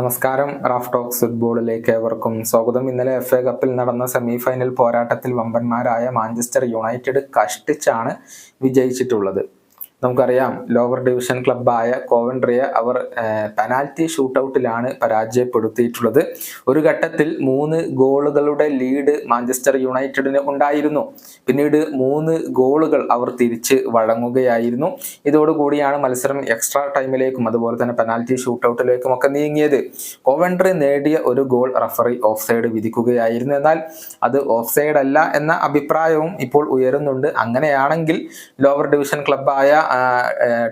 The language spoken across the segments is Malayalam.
നമസ്കാരം റാഫ് ടോക്സ് ഫുട്ബോളിലേക്ക് ഏവർക്കും സ്വാഗതം. ഇന്നലെ എഫ് എ കപ്പിൽ നടന്ന സെമി ഫൈനൽ പോരാട്ടത്തിൽ വമ്പന്മാരായ മാഞ്ചസ്റ്റർ യുണൈറ്റഡ് കഷ്ടിച്ചാണ് വിജയിച്ചിട്ടുള്ളത്. നമുക്കറിയാം ലോവർ ഡിവിഷൻ ക്ലബ്ബായ കോവൻട്രിയെ അവർ പെനാൽറ്റി ഷൂട്ടൗട്ടിലാണ് പരാജയപ്പെടുത്തിയിട്ടുള്ളത്. ഒരു ഘട്ടത്തിൽ മൂന്ന് ഗോളുകളുടെ ലീഡ് മാഞ്ചസ്റ്റർ യുണൈറ്റഡിന് ഉണ്ടായിരുന്നു. പിന്നീട് മൂന്ന് ഗോളുകൾ അവർ തിരിച്ച് വഴങ്ങുകയായിരുന്നു. ഇതോടുകൂടിയാണ് മത്സരം എക്സ്ട്രാ ടൈമിലേക്കും അതുപോലെ തന്നെ പെനാൽറ്റി ഷൂട്ടൗട്ടിലേക്കും ഒക്കെ നീങ്ങിയത്. കോവൻട്രി നേടിയ ഒരു ഗോൾ റഫറി ഓഫ് സൈഡ് വിധിക്കുകയായിരുന്നു. എന്നാൽ അത് ഓഫ് സൈഡ് അല്ല എന്ന അഭിപ്രായവും ഇപ്പോൾ ഉയരുന്നുണ്ട്. അങ്ങനെയാണെങ്കിൽ ലോവർ ഡിവിഷൻ ക്ലബ്ബായ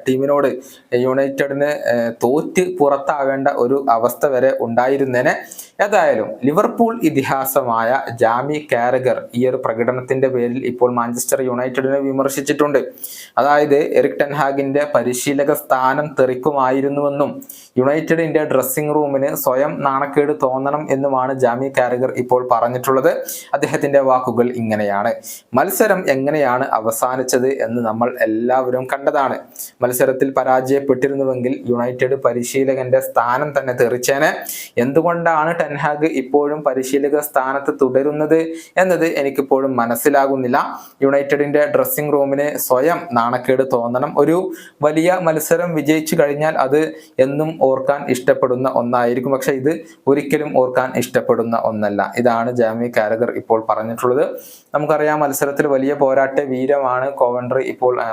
ടീമിനോട് യുണൈറ്റഡിന് തോറ്റ് പുറത്താവേണ്ട ഒരു അവസ്ഥ വരെ ഉണ്ടായിരുന്നേനെ. ഏതായാലും ലിവർപൂൾ ഇതിഹാസമായ ജാമി കാരഗർ ഈ ഒരു പ്രകടനത്തിന്റെ പേരിൽ ഇപ്പോൾ മാഞ്ചസ്റ്റർ യുണൈറ്റഡിനെ വിമർശിച്ചിട്ടുണ്ട്. അതായത് എറിക് ടെൻഹാഗിന്റെ പരിശീലക സ്ഥാനം തെറിക്കുമായിരുന്നുവെന്നും യുണൈറ്റഡിന്റെ ഡ്രസ്സിംഗ് റൂമിന് സ്വയം നാണക്കേട് തോന്നണം എന്നുമാണ് ജാമി കാരഗർ ഇപ്പോൾ പറഞ്ഞിട്ടുള്ളത്. അദ്ദേഹത്തിന്റെ വാക്കുകൾ ഇങ്ങനെയാണ്. മത്സരം എങ്ങനെയാണ് അവസാനിച്ചത് എന്ന് നമ്മൾ എല്ലാവരും കണ്ടതാണ് മത്സരത്തിൽ പരാജയപ്പെട്ടിരുന്നുവെങ്കിൽ യുണൈറ്റഡ് പരിശീലകന്റെ സ്ഥാനം തന്നെ തെറിച്ചേനെ. എന്തുകൊണ്ടാണ് ടെൻഹാഗ് ഇപ്പോഴും പരിശീലക സ്ഥാനത്ത് തുടരുന്നത് എന്നത് എനിക്കിപ്പോഴും മനസ്സിലാകുന്നില്ല. യുണൈറ്റഡിന്റെ ഡ്രസ്സിംഗ് റൂമിന് സ്വയം നാണക്കേട് തോന്നണം. ഒരു വലിയ മത്സരം വിജയിച്ചു കഴിഞ്ഞാൽ അത് എന്നും ഓർക്കാൻ ഇഷ്ടപ്പെടുന്ന ഒന്നായിരിക്കും. പക്ഷെ ഇത് ഒരിക്കലും ഓർക്കാൻ ഇഷ്ടപ്പെടുന്ന ഒന്നല്ല. ഇതാണ് ജാമി കാരഗർ ഇപ്പോൾ പറഞ്ഞിട്ടുള്ളത്. നമുക്കറിയാം മത്സരത്തിൽ വലിയ പോരാട്ട വീരമാണ് കോവൻട്രി ഇപ്പോൾ ആ,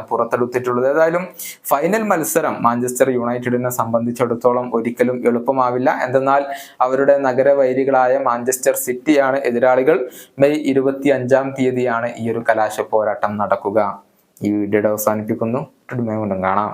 പുറത്തെടുത്തിട്ടുള്ളത് ഏതായാലും ഫൈനൽ മത്സരം മാഞ്ചസ്റ്റർ യുണൈറ്റഡിനെ സംബന്ധിച്ചിടത്തോളം ഒരിക്കലും എളുപ്പമാവില്ല. എന്തെന്നാൽ അവരുടെ നഗരവൈരികളായ മാഞ്ചസ്റ്റർ സിറ്റിയാണ് എതിരാളികൾ. മെയ് ഇരുപത്തി അഞ്ചാം തീയതിയാണ് ഈ ഒരു കലാശ പോരാട്ടം നടക്കുക. ഈ വീഡിയോയുടെ അവസാനിപ്പിക്കുന്നു. കാണാം.